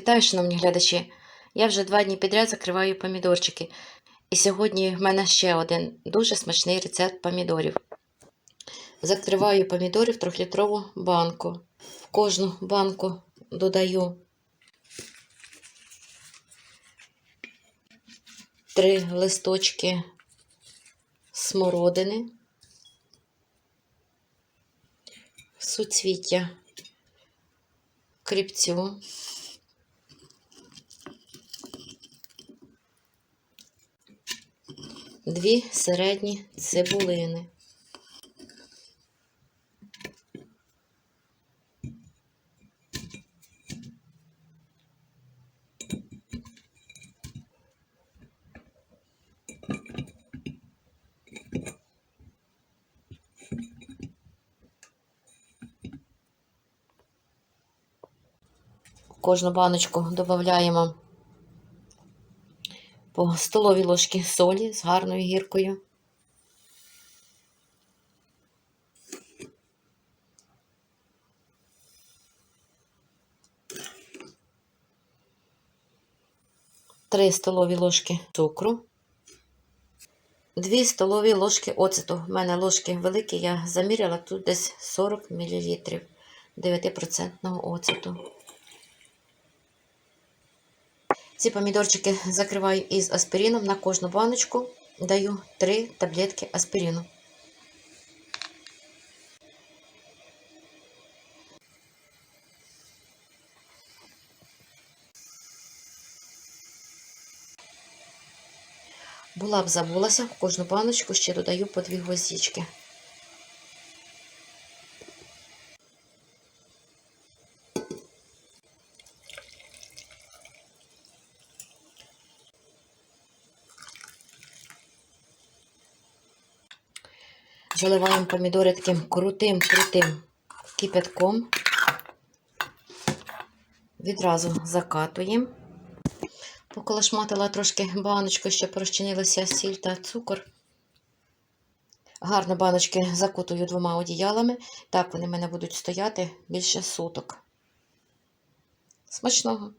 Вітаю, шановні глядачі! Я вже два дні підряд закриваю помідорчики. І сьогодні в мене ще один дуже смачний рецепт помідорів. Закриваю помідори в трьохлітрову банку. В кожну банку додаю три листочки смородини, суцвіття кріпцю. Дві середні цибулини. Кожну баночку додаємо по столовій ложки солі з гарною гіркою. Три столові ложки цукру. Дві столові ложки оцету. У мене ложки великі, я заміряла тут десь 40 мл 9% оцету. Ці помідорчики закриваю із аспірином на кожну баночку. Даю 3 таблетки аспірину. Була б забулася, в кожну баночку ще додаю по дві гвоздички. Заливаємо помідори таким крутим-крутим кипятком. Відразу закатуємо. Поколошматила трошки баночку, щоб розчинилася сіль та цукор. Гарно баночки закутую двома одіялами. Так вони в мене будуть стояти більше суток. Смачного!